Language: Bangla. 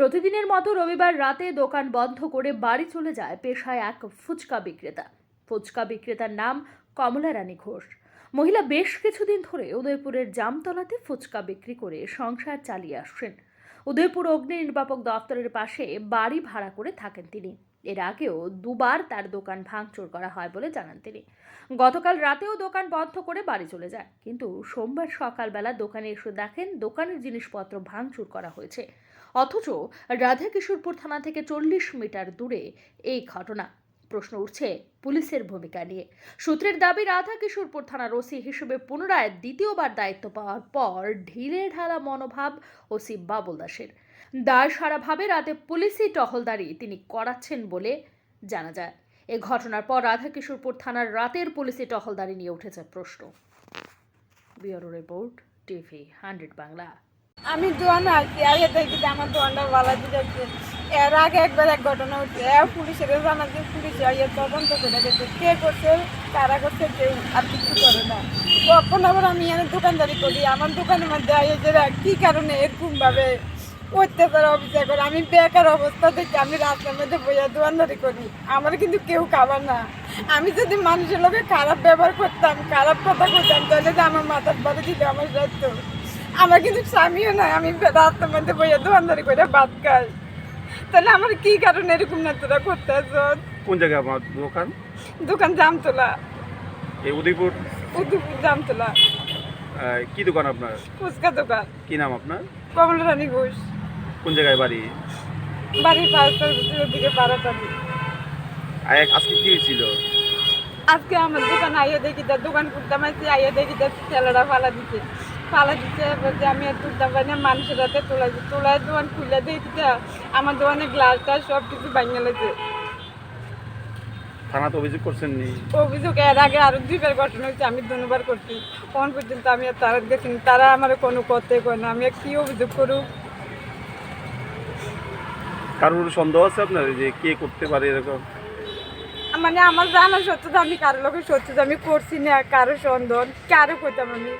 প্রতিদিনের মতো রবিবার রাতে দোকান বন্ধ করে বাড়ি চলে যায় পেশায় এক ফুচকা বিক্রেতা। ফুচকা বিক্রেতার নাম কমলা রানী ঘোষ। মহিলা বেশ কিছুদিন ধরে উদয়পুরের জামতলাতে ফুচকা বিক্রি করে সংসার চালিয়ে আসছেন। উদয়পুর অগ্নি নির্বাপক দপ্তরের পাশে বাড়ি ভাড়া করে থাকেন তিনি। এর আগেও দুবার তার দোকান ভাঙচুর করা হয় বলে জানান তিনি। গতকাল রাতেও দোকান বন্ধ করে বাড়ি চলে যায়। কিন্তু সোমবার সকালবেলা দোকানে এসে দেখেন দোকানের জিনিসপত্র ভাঙচুর করা হয়েছে। অথচ রাধাকিশোরপুর থানা থেকে চল্লিশ মিটার দূরে এই ঘটনা। প্রশ্ন উঠছে পুলিশের ভূমিকা নিয়ে। সূত্রের দাবি, রাধাকিশোরপুর থানার ওসি হিসেবে পুনরায় দ্বিতীয়বার দায়িত্ব পাওয়ার পর ঢিলে ঢালা মনোভাব ওসি বাবুল দাসের। দায় সারাভাবে রাতে পুলিশি টহলদারি তিনি করাচ্ছেন বলে জানা যায়। এ ঘটনার পর রাধাকিশোরপুর থানার রাতের পুলিশি টহলদারি নিয়ে উঠেছে প্রশ্ন। Bureau report, TV hundred Bangla. আমি দোয়ান আছি আগে দেখি যে আমার দোয়ানটা ভালো দিচ্ছে এর আগে একবার এক ঘটনা হচ্ছে, এ পুলিশের জানা যে পুলিশ আইয়ে তদন্ত করে গেছে কে করছে, কারা করছে, কেউ আর কিছু করে না। কখন আবার আমি এখানে দোকানদারি করি, আমার দোকানের মধ্যে আইয়ে যে কি কারণে এরকম ভাবে অত্যাচার, অবিচার করে? আমি বেকার অবস্থা থেকে আমি রাস্তার মধ্যে বইয়া দোকানদারি করি। আমার কিন্তু কেউ খাবার না। আমি যদি মানুষের লোকে খারাপ ব্যবহার করতাম, খারাপ কথা করতাম তাহলে যে আমার মাথার বাড়ি দিতে আমার সত্য আমার কিন্তু স্বামীও নাই আমি রাস্তার মধ্যে বইয়া দোকানদারি করে ভাত খাই। তাহলে আমার কি কারণে এরকম না তোরা করতে কোন জায়গায় আমার দোকান? দোকান জামতলা। এই উদয়পুর? উদুপুর জামতলা। কি দোকান আপনার? ফুচকা দোকান। কি নাম আপনার? কমলা রানী ঘোষ। কোন জায়গায় বাড়ি? বাড়ির পাঁচটার দিকে আর আজকে কি হয়েছিল? আজকে আমার দোকান আইয়ে দেখি তার দোকান করতাম আছি আইয়ে দেখি তার ছেলেরা ফালা দিচ্ছে ফালা দিচ্ছে বলছে আমি আর তুলতাম পারি না মানুষের হাতে তোলা তোলায় দোকান খুলে দেখি আমার দোকানে গ্লাসটা সব কিছু ভাঙে লেছে থানাতে অভিযোগ করছেন নি অভিযোগ এর আগে আরও দুইবার ঘটনা হয়েছে আমি দুবার করছি। কোন পর্যন্ত আমি আর তারা দেখিনি তারা আমার কোনো কথাই কয় না। আমি আর কি অভিযোগ করুক কারোর সন্দেহ আছে আপনার যে কে করতে পারে এরকম? মানে আমার জানা সত্য আমি কারও লোকের সত্য আমি করছি না, কারও সন্ধান কারও করতাম আমি।